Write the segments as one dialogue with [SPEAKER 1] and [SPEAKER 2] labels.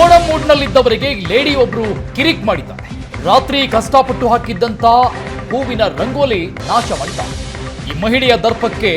[SPEAKER 1] Onam ಮೂಡ್ನಲ್ಲಿದ್ದವರಿಗೆ lady ಒಬ್ರು ಕಿರಿಕ್ ಮಾಡಿದ್ದಾರೆ. ರಾತ್ರಿ ಕಷ್ಟಪಟ್ಟು ಹಾಕಿದ್ದಂತ ಹೂವಿನ ರಂಗೋಲಿ ನಾಶ ಮಾಡಿದ್ದಾರೆ. ಈ ಮಹಿಳೆಯ ದರ್ಪಕ್ಕೆ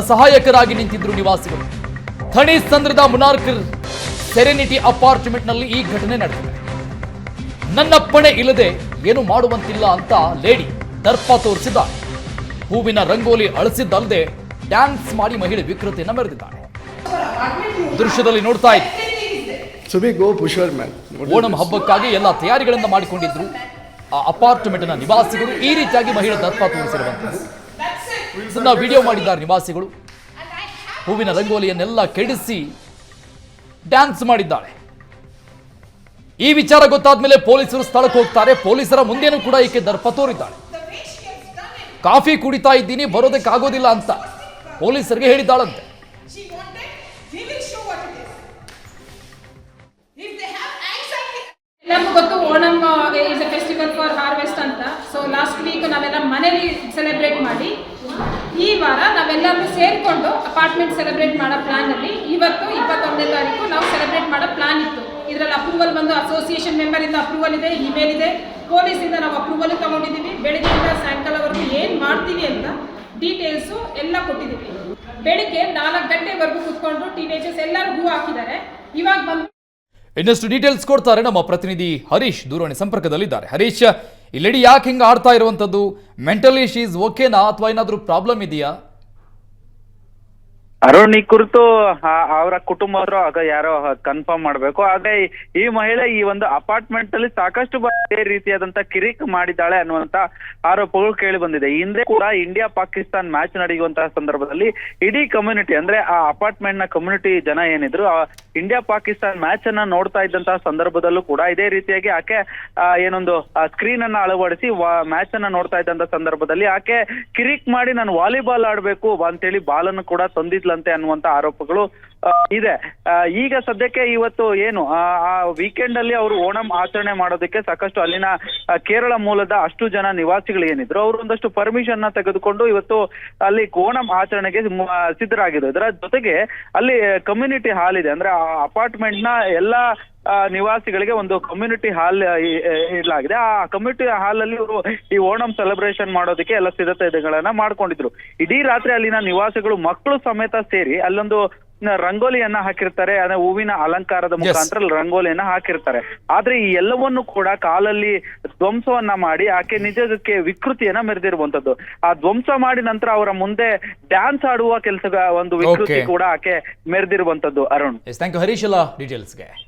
[SPEAKER 1] ಅಸಹಾಯಕರಾಗಿ ನಿಂತಿದ್ರು ನಿವಾಸಿಗಳು. ಥಣಿ ಸಂದ್ರದ ಮುನಾರ್ಕರ್ ಸೆರೆನಿಟಿ ಅಪಾರ್ಟ್ಮೆಂಟ್ನಲ್ಲಿ ಈ ಘಟನೆ ನಡೆದಿದೆ. ನನ್ನಪ್ಪಣೆ ಇಲ್ಲದೆ ಏನು ಮಾಡುವಂತಿಲ್ಲ ಅಂತ ಲೇಡಿ ದರ್ಪ ತೋರಿಸಿದ ಹೂವಿನ ರಂಗೋಲಿ ಅಳಿಸಿದ್ದಲ್ಲದೆ ಡ್ಯಾನ್ಸ್ ಮಾಡಿ ಮಹಿಳೆ ವಿಕೃತಿಯನ್ನು ಮೆರೆದಿದ್ದಾಳೆ. ದೃಶ್ಯದಲ್ಲಿ ನೋಡ್ತಾ ಇದ್ದೆ
[SPEAKER 2] Subi, we go man
[SPEAKER 1] Onam ಹಬ್ಬಕ್ಕಾಗಿ ಎಲ್ಲ ತಯಾರಿಗಳನ್ನ ಮಾಡಿಕೊಂಡಿದ್ರು. ಆ ಅಪಾರ್ಟ್ಮೆಂಟ್ನ ನಿವಾಸಿಗಳು ಈ ರೀತಿಯಾಗಿ ಮಹಿಳೆ ದರ್ಪ ತೋರಿಸಿರುವಂಥದ್ದು. ಇದನ್ನ ವಿಡಿಯೋ ಮಾಡಿದ್ದಾರೆ ನಿವಾಸಿಗಳು. ಹೂವಿನ ರಂಗೋಲಿಯನ್ನೆಲ್ಲ ಕೆಡಿಸಿ ಡ್ಯಾನ್ಸ್ ಮಾಡಿದ್ದಾಳೆ. ಈ ವಿಚಾರ ಗೊತ್ತಾದ ಮೇಲೆ ಪೊಲೀಸರು ಸ್ಥಳಕ್ಕೆ ಹೋಗ್ತಾರೆ. ಪೊಲೀಸರ ಮುಂದೆನೂ ಕೂಡ ಈಕೆ ದರ್ಪ ತೋರಿದ್ದಾಳೆ. ಕಾಫಿ ಕುಡಿತಾ ಇದ್ದೀನಿ ಬರೋದಕ್ಕಾಗೋದಿಲ್ಲ ಅಂತ ಪೊಲೀಸರಿಗೆ ಹೇಳಿದ್ದಾಳಂತೆ.
[SPEAKER 3] ವೀಕ್ ನಾವೆಲ್ಲ ಮನೇಲಿ ಸೆಲೆಬ್ರೇಟ್ ಮಾಡಿ, ಈ ವಾರ ನಾವೆಲ್ಲರೂ ಸೇರಿಕೊಂಡು ಅಪಾರ್ಟ್ಮೆಂಟ್ ಸೆಲೆಬ್ರೇಟ್ ಮಾಡೋ ಪ್ಲಾನ್ ಅಲ್ಲಿ ಇವತ್ತು ಇಪ್ಪತ್ತೊಂದನೇ ತಾರೀಕು ನಾವು ಸೆಲೆಬ್ರೇಟ್ ಮಾಡೋ ಪ್ಲಾನ್ ಇತ್ತು. ಇದರಲ್ಲಿ ಅಪ್ರೂವಲ್ ಬಂದು ಅಸೋಸಿಯೇಷನ್ ಮೆಂಬರ್ ಇಂದ ಅಪ್ರೂವಲ್ ಇದೆ ಇಮೇಲ್ ಇದೆ. ಪೊಲೀಸಿಂದ ನಾವು ಅಪ್ರೂವಲ್ ತಗೊಂಡಿದ್ದೀವಿ. ಬೆಳಗ್ಗೆಯಿಂದ ಸಾಯಂಕಾಲವರೆಗೂ ಏನು ಮಾಡ್ತೀವಿ ಅಂತ ಡೀಟೇಲ್ಸು ಎಲ್ಲ ಕೊಟ್ಟಿದ್ದೀವಿ. ಬೆಳಿಗ್ಗೆ ನಾಲ್ಕು ಗಂಟೆವರೆಗೂ ಕೂತ್ಕೊಂಡು ಟೀನೇಜರ್ಸ್ ಎಲ್ಲರೂ ಹೂ ಹಾಕಿದ್ದಾರೆ. ಇವಾಗ ಬಂದು
[SPEAKER 1] ಇನ್ನಷ್ಟು ಡೀಟೇಲ್ಸ್ ಕೊಡ್ತಾರೆ ನಮ್ಮ ಪ್ರತಿನಿಧಿ ಹರೀಶ್ ದೂರವಾಣಿ ಸಂಪರ್ಕದಲ್ಲಿದ್ದಾರೆ. ಹರೀಶ್ ಈ ಲೇಡಿ ಯಾಕೆ ಹಿಂಗೆ ಆಡ್ತಾ ಇರುವಂಥದ್ದು? ಮೆಂಟಲಿ ಶೀಸ್ ಓಕೆನಾ ಅಥವಾ ಏನಾದರೂ ಪ್ರಾಬ್ಲಮ್ ಇದೆಯಾ?
[SPEAKER 4] ಅರುಣ್, ಈ ಕುರಿತು ಅವರ ಕುಟುಂಬದವರು ಆಗ ಯಾರೋ ಕನ್ಫರ್ಮ್ ಮಾಡ್ಬೇಕು. ಆದ್ರೆ ಈ- ಮಹಿಳೆ ಈ ಒಂದು ಅಪಾರ್ಟ್ಮೆಂಟ್ ಅಲ್ಲಿ ಸಾಕಷ್ಟು ರೀತಿಯಾದಂತ ಕಿರಿಕ್ ಮಾಡಿದ್ದಾಳೆ ಅನ್ನುವಂತ ಆರೋಪಗಳು ಕೇಳಿ ಬಂದಿದೆ. ಹಿಂದೆ ಕೂಡ ಇಂಡಿಯಾ ಪಾಕಿಸ್ತಾನ್ ಮ್ಯಾಚ್ ನಡೆಯುವಂತಹ ಸಂದರ್ಭದಲ್ಲಿ ಇಡೀ ಕಮ್ಯುನಿಟಿ ಅಂದ್ರೆ ಆ ಅಪಾರ್ಟ್ಮೆಂಟ್ನ ಕಮ್ಯುನಿಟಿ ಜನ ಏನಿದ್ರು ಇಂಡಿಯಾ ಪಾಕಿಸ್ತಾನ್ ಮ್ಯಾಚ್ ಅನ್ನ ನೋಡ್ತಾ ಇದ್ದಂತಹ ಸಂದರ್ಭದಲ್ಲೂ ಕೂಡ ಇದೇ ರೀತಿಯಾಗಿ ಆಕೆ ಏನೊಂದು ಸ್ಕ್ರೀನ್ ಅನ್ನ ಅಳವಡಿಸಿ ಮ್ಯಾಚ್ ಅನ್ನ ನೋಡ್ತಾ ಇದ್ದಂತ ಸಂದರ್ಭದಲ್ಲಿ ಆಕೆ ಕಿರಿಕ್ ಮಾಡಿ ನಾನು ವಾಲಿಬಾಲ್ ಆಡ್ಬೇಕು ಅಂತೇಳಿ ಅನ್ನು ಕೂಡ ತಂದಿದ್ಲಂತೆ ಅನ್ನುವಂತ ಆರೋಪಗಳು ಇದೆ. ಈಗ ಸದ್ಯಕ್ಕೆ ಇವತ್ತು ಏನು ಆ, ವೀಕೆಂಡ್ ಅಲ್ಲಿ ಅವರು ಓಣಂ ಆಚರಣೆ ಮಾಡೋದಕ್ಕೆ ಸಾಕಷ್ಟು ಅಲ್ಲಿನ ಕೇರಳ ಮೂಲದ ಅಷ್ಟು ಜನ ನಿವಾಸಿಗಳು ಏನಿದ್ರು ಅವರು ಒಂದಷ್ಟು ಪರ್ಮಿಷನ್ನ ತೆಗೆದುಕೊಂಡು ಇವತ್ತು ಅಲ್ಲಿ ಓಣಂ ಆಚರಣೆಗೆ ಸಿದ್ಧರಾಗಿದ್ರು. ಇದರ ಜೊತೆಗೆ ಅಲ್ಲಿ ಕಮ್ಯುನಿಟಿ ಹಾಲ್ ಇದೆ. ಅಂದ್ರೆ ಆ ಅಪಾರ್ಟ್ಮೆಂಟ್ನ ಎಲ್ಲಾ ನಿವಾಸಿಗಳಿಗೆ ಒಂದು ಕಮ್ಯುನಿಟಿ ಹಾಲ್ ಇಡಲಾಗಿದೆ. ಆ ಕಮ್ಯುನಿಟಿ ಹಾಲ್ ಅಲ್ಲಿ ಇವರು ಈ ಓಣಂ ಸೆಲೆಬ್ರೇಷನ್ ಮಾಡೋದಕ್ಕೆ ಎಲ್ಲ ಸಿದ್ಧತೆಗಳನ್ನ ಮಾಡ್ಕೊಂಡಿದ್ರು. ಇಡೀ ರಾತ್ರಿ ಅಲ್ಲಿನ ನಿವಾಸಿಗಳು ಮಕ್ಕಳು ಸಮೇತ ಸೇರಿ ಅಲ್ಲೊಂದು ರಂಗೋಲಿಯನ್ನ ಹಾಕಿರ್ತಾರೆ ಅಂದ್ರೆ ಹೂವಿನ ಅಲಂಕಾರದ ಮುಖಾಂತರ ರಂಗೋಲಿಯನ್ನ ಹಾಕಿರ್ತಾರೆ. ಆದ್ರೆ ಈ ಎಲ್ಲವನ್ನು ಕೂಡ ಕಾಲಲ್ಲಿ ಧ್ವಂಸವನ್ನ ಮಾಡಿ ಆಕೆ ನಿಜಕ್ಕೆ ವಿಕೃತಿಯನ್ನ ಮೆರೆದಿರುವಂತದ್ದು ಆ ಧ್ವಂಸ ಮಾಡಿ ನಂತರ ಅವರ ಮುಂದೆ ಡ್ಯಾನ್ಸ್ ಆಡುವ ಕೆಲಸ ಒಂದು ವಿಕೃತಿ ಕೂಡ ಆಕೆ ಮೆರೆದಿರುವಂತದ್ದು ಅರುಣ್.
[SPEAKER 1] Thank you Harish ಡೀಟೇಲ್ಸ್ಗೆ